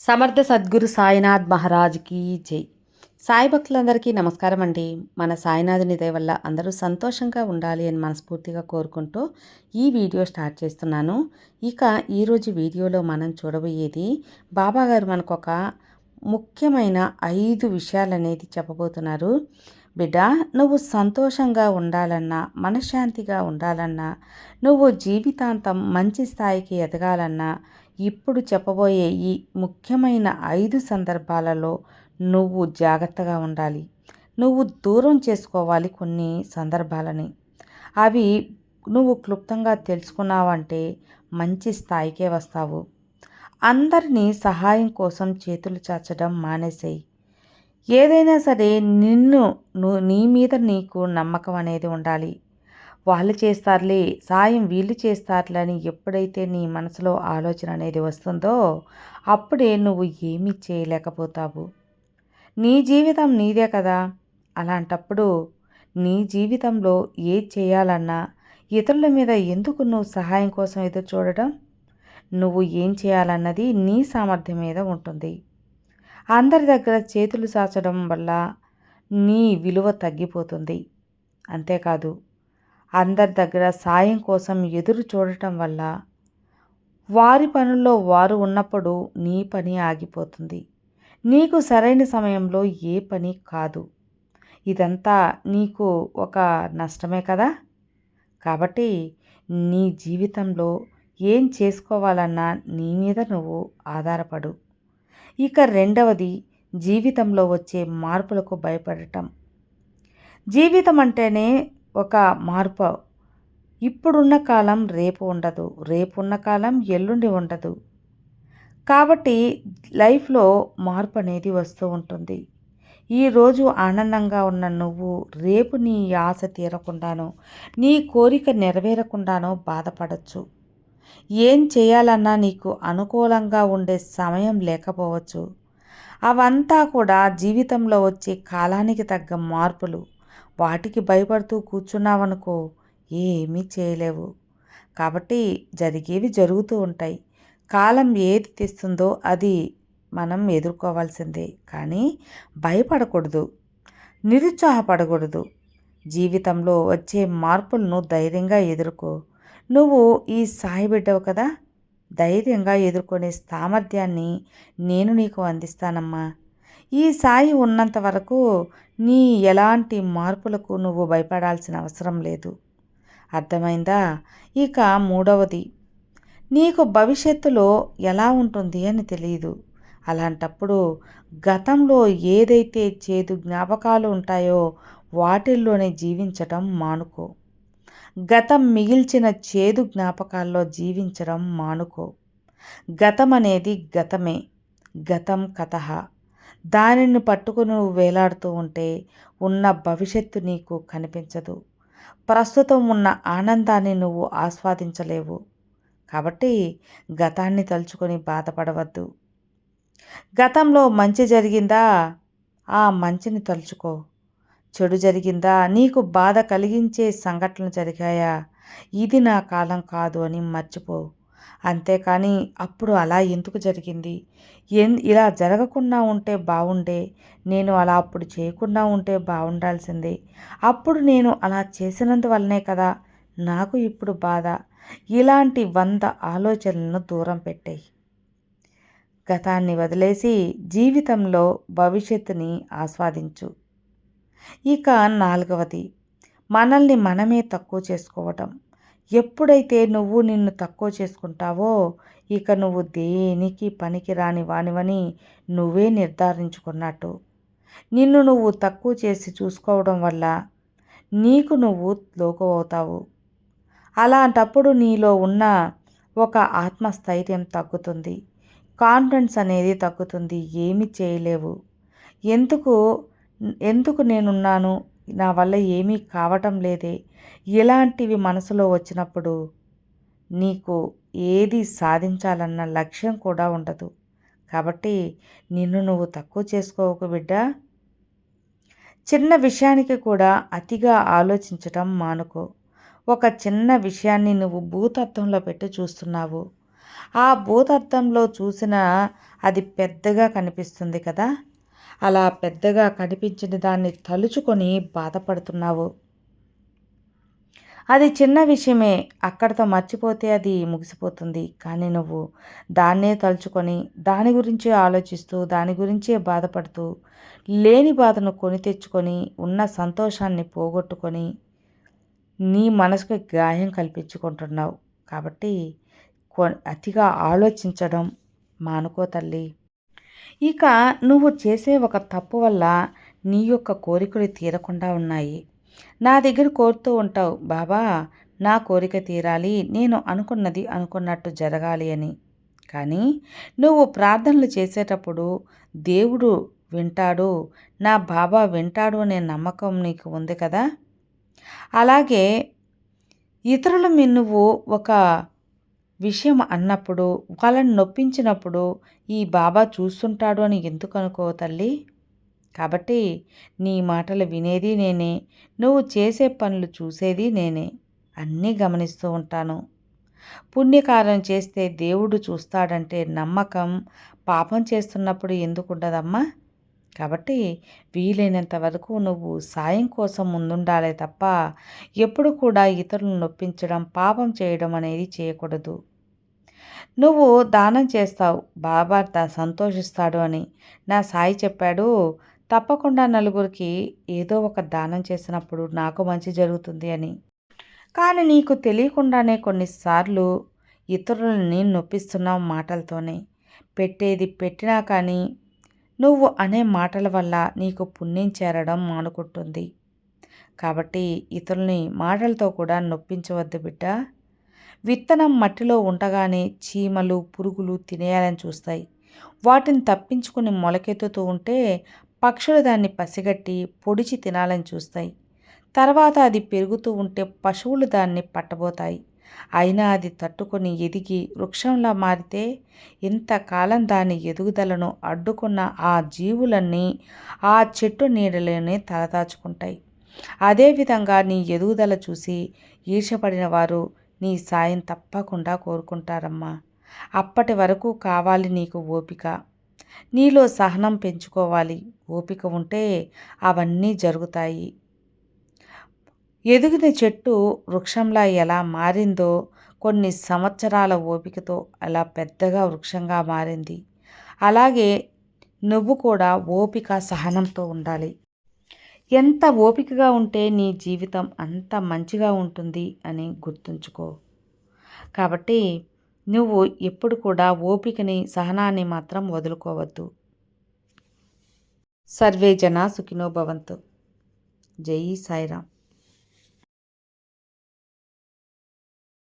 సమర్థ సద్గురు సాయినాథ్ మహారాజ్కి జై. సాయి భక్తులందరికీ నమస్కారం అండి. మన సాయినాథుని దయ వల్ల అందరూ సంతోషంగా ఉండాలి అని మనస్ఫూర్తిగా కోరుకుంటూ ఈ వీడియో స్టార్ట్ చేస్తున్నాను. ఇక ఈరోజు వీడియోలో మనం చూడబోయేది బాబాగారు మనకు ఒక ముఖ్యమైన ఐదు విషయాలనేది చెప్పబోతున్నారు. బిడ్డ నువ్వు సంతోషంగా ఉండాలన్నా మనశ్శాంతిగా ఉండాలన్నా నువ్వు జీవితాంతం మంచి స్థాయికి ఎదగాలన్నా ఇప్పుడు చెప్పబోయే ఈ ముఖ్యమైన ఐదు సందర్భాలలో నువ్వు జాగ్రత్తగా ఉండాలి. నువ్వు దూరం చేసుకోవాలి కొన్ని సందర్భాలని. అవి నువ్వు క్లుప్తంగా తెలుసుకున్నావంటే మంచి స్థాయికే వస్తావు. అందరినీ సహాయం కోసం చేతులు చాచడం మానేసేయి. ఏదైనా సరే నిన్ను నీ మీద నీకు నమ్మకం అనేది ఉండాలి. వాళ్ళు చేస్తారులే సాయం వీళ్ళు చేస్తారులే అని ఎప్పుడైతే నీ మనసులో ఆలోచన అనేది వస్తుందో అప్పుడే నువ్వు ఏమీ చేయలేకపోతావు. నీ జీవితం నీదే కదా. అలాంటప్పుడు నీ జీవితంలో ఏ చేయాలన్నా ఇతరుల మీద ఎందుకు నువ్వు సహాయం కోసం ఎదురు చూడడం? నువ్వు ఏం చేయాలన్నది నీ సామర్థ్యం మీద ఉంటుంది. అందరి దగ్గర చేతులు చాచడం వల్ల నీ విలువ తగ్గిపోతుంది. అంతేకాదు అందరి దగ్గర సాయం కోసం ఎదురు చూడటం వల్ల వారి పనుల్లో వారు ఉన్నప్పుడు నీ పని ఆగిపోతుంది. నీకు సరైన సమయంలో ఏ పని కాదు. ఇదంతా నీకు ఒక నష్టమే కదా? కాబట్టి నీ జీవితంలో ఏం చేసుకోవాలన్నా నీ మీద నువ్వు ఆధారపడు. ఇక రెండవది జీవితంలో వచ్చే మార్పులకు భయపడటం. జీవితం అంటేనే ఒక మార్పు. ఇప్పుడున్న కాలం రేపు ఉండదు. రేపున్న కాలం ఎల్లుండి ఉండదు. కాబట్టి లైఫ్లో మార్పు అనేది వస్తూ ఉంటుంది. ఈరోజు ఆనందంగా ఉన్న నువ్వు రేపు నీ ఆశ తీరకుండానో నీ కోరిక నెరవేరకుండానో బాధపడచ్చు. ఏం చేయాలన్నా నీకు అనుకూలంగా ఉండే సమయం లేకపోవచ్చు. అవంతా కూడా జీవితంలో వచ్చే కాలానికి తగ్గ మార్పులు. వాటికి భయపడుతూ కూర్చున్నావనుకో ఏమీ చేయలేవు. కాబట్టి జరిగేవి జరుగుతూ ఉంటాయి. కాలం ఏది తెస్తుందో అది మనం ఎదుర్కోవాల్సిందే. కానీ భయపడకూడదు. నిరుత్సాహపడకూడదు. జీవితంలో వచ్చే మార్పులను ధైర్యంగా ఎదుర్కో. నువ్వు ఈ సాయి బిడ్డవు కదా. ధైర్యంగా ఎదుర్కొనే సామర్థ్యాన్ని నేను నీకు అందిస్తానమ్మా. ఈ సాయి ఉన్నంత వరకు నీ ఎలాంటి మార్పులకు నువ్వు భయపడాల్సిన అవసరం లేదు. అర్థమైందా? ఇక మూడవది నీకు భవిష్యత్తులో ఎలా ఉంటుంది అని తెలియదు అలాంటప్పుడు గతంలో ఏదైతే చేదు జ్ఞాపకాలు ఉంటాయో వాటిల్లోనే జీవించటం మానుకో. గతం మిగిల్చిన చేదు జ్ఞాపకాల్లో జీవించడం మానుకో. గతం అనేది గతమే గతం కథ. దానిని పట్టుకుని నువ్వు వేలాడుతూ ఉంటే ఉన్న భవిష్యత్తు నీకు కనిపించదు. ప్రస్తుతం ఉన్న ఆనందాన్ని నువ్వు ఆస్వాదించలేవు. కాబట్టి గతాన్ని తలుచుకొని బాధపడవద్దు. గతంలో మంచి జరిగిందా? ఆ మంచిని తలుచుకో. చెడు జరిగిందా? నీకు బాధ కలిగించే సంఘటనలు జరిగాయా? ఇది నా కాలం కాదు అని మర్చిపో. అంతేకాని అప్పుడు అలా ఎందుకు జరిగింది? ఎన్ ఇలా జరగకుండా ఉంటే బాగుండే నేను అలా అప్పుడు చేయకుండా ఉంటే బాగుండాల్సిందే అప్పుడు నేను అలా చేసినందువల్లనే కదా నాకు ఇప్పుడు బాధ. ఇలాంటి వంద ఆలోచనలను దూరం పెట్టాయి. గతాన్ని వదిలేసి జీవితంలో భవిష్యత్తుని ఆస్వాదించు. ఇక నాలుగవది. మనల్ని మనమే తక్కువ చేసుకోవటం. ఎప్పుడైతే నువ్వు నిన్ను తక్కువ చేసుకుంటావో ఇక నువ్వు దేనికి పనికిరాని వానివని నువ్వే నిర్ధారించుకున్నట్టు. నిన్ను నువ్వు తక్కువ చేసి చూసుకోవడం వల్ల నీకు నువ్వు లోకు అవుతావు అలాంటప్పుడు నీలో ఉన్న ఒక ఆత్మస్థైర్యం తగ్గుతుంది. కాన్ఫిడెన్స్ అనేది తగ్గుతుంది. ఏమి చేయలేవు. ఎందుకు ఎందుకు నేనున్నాను? నా వల్ల ఏమీ కావటం లేదే. ఇలాంటివి మనసులో వచ్చినప్పుడు నీకు ఏది సాధించాలన్న లక్ష్యం కూడా ఉండదు. కాబట్టి నిన్ను నువ్వు తక్కువ చేసుకోవకు బిడ్డ. చిన్న విషయానికి కూడా అతిగా ఆలోచించటం మానుకో. ఒక చిన్న విషయాన్ని నువ్వు భూతత్వంలో పెట్టి చూస్తున్నావు. ఆ భూతత్వంలో చూసిన అది పెద్దగా కనిపిస్తుంది కదా. అలా పెద్దగా కనిపించిన దాన్ని తలుచుకొని బాధపడుతున్నావు. అది చిన్న విషయమే. అక్కడితో మర్చిపోతే అది ముగిసిపోతుంది. కానీ నువ్వు దాన్నే తలుచుకొని దాని గురించి ఆలోచిస్తూ దాని గురించే బాధపడుతూ లేని బాధను కొని తెచ్చుకొని ఉన్న సంతోషాన్ని పోగొట్టుకొని నీ మనసుకు గాయం కల్పించుకుంటున్నావు. కాబట్టి అతిగా ఆలోచించడం మానుకో తల్లి. ఇక నువ్వు చేసే ఒక తప్పు వల్ల నీ యొక్క కోరికలు తీరకుండా ఉన్నాయి. నా దగ్గర కోరుతూ ఉంటావు బాబా నా కోరిక తీరాలి నేను అనుకున్నది అనుకున్నట్టు జరగాలి అని. కానీ నువ్వు ప్రార్థనలు చేసేటప్పుడు దేవుడు వింటాడు నా బాబా వింటాడు అనే నమ్మకం నీకు ఉంది కదా? అలాగే ఇతరుల మీ నువ్వు ఒక విషయం అన్నప్పుడు వాళ్ళని నొప్పించినప్పుడు ఈ బాబా చూస్తుంటాడు అని ఎందుకు అనుకో తల్లి? కాబట్టి నీ మాటలు వినేది నేనే నువ్వు చేసే పనులు చూసేది నేనే అన్నీ గమనిస్తూ ఉంటాను. పుణ్యకార్యం చేస్తే దేవుడు చూస్తాడంటే నమ్మకం పాపం చేస్తున్నప్పుడు ఎందుకు ఉండదమ్మా కాబట్టి వీలైనంత వరకు నువ్వు సాయం కోసం ముందుండాలే తప్ప ఎప్పుడు కూడా ఇతరులను నొప్పించడం పాపం చేయడం అనేది చేయకూడదు. నువ్వు దానం చేస్తావు బాబా సంతోషిస్తాడు అని. నా సాయి చెప్పాడు తప్పకుండా నలుగురికి ఏదో ఒక దానం చేసినప్పుడు నాకు మంచి జరుగుతుంది అని. కానీ నీకు తెలియకుండానే కొన్నిసార్లు ఇతరులని నొప్పిస్తున్నావు మాటలతోనే. పెట్టేది పెట్టినా కానీ నువ్వు అనే మాటల వల్ల నీకు పుణ్యం చేరడం మానుకుంటుంది. కాబట్టి ఇతరుల్ని మాటలతో కూడా నొప్పించవద్దు బిడ్డ. విత్తనం మట్టిలో ఉండగానే చీమలు పురుగులు తినేయాలని చూస్తాయి. వాటిని తప్పించుకుని మొలకెత్తుతూ ఉంటే పక్షులు దాన్ని పసిగట్టి పొడిచి తినాలని చూస్తాయి. తర్వాత అది పెరుగుతూ ఉంటే పశువులు దాన్ని పట్టబోతాయి. అయినా అది తట్టుకొని ఎదిగి వృక్షంలా మారితే ఇంతకాలం దాని ఎదుగుదలను అడ్డుకున్న ఆ జీవులన్నీ ఆ చెట్టు నీడలోనే తలదాచుకుంటాయి. అదేవిధంగా నీ ఎదుగుదల చూసి ఈర్షపడిన వారు నీ సాయం తప్పకుండా కోరుకుంటారమ్మా. అప్పటి వరకు కావాలి నీకు ఓపిక. నీలో సహనం పెంచుకోవాలి. ఓపిక ఉంటే అవన్నీ జరుగుతాయి. ఎదిగిన చెట్టు వృక్షంలా ఎలా మారిందో కొన్ని సంవత్సరాల ఓపికతో అలా పెద్దగా వృక్షంగా మారింది. అలాగే నువ్వు కూడా ఓపిక సహనంతో ఉండాలి. ఎంత ఓపికగా ఉంటే నీ జీవితం అంత మంచిగా ఉంటుంది అని గుర్తుంచుకో. కాబట్టి నువ్వు ఎప్పుడు కూడా ఓపికని సహనాన్ని మాత్రం వదులుకోవద్దు. సర్వే జన సుఖినో భవంతు. జై సాయిరామ్.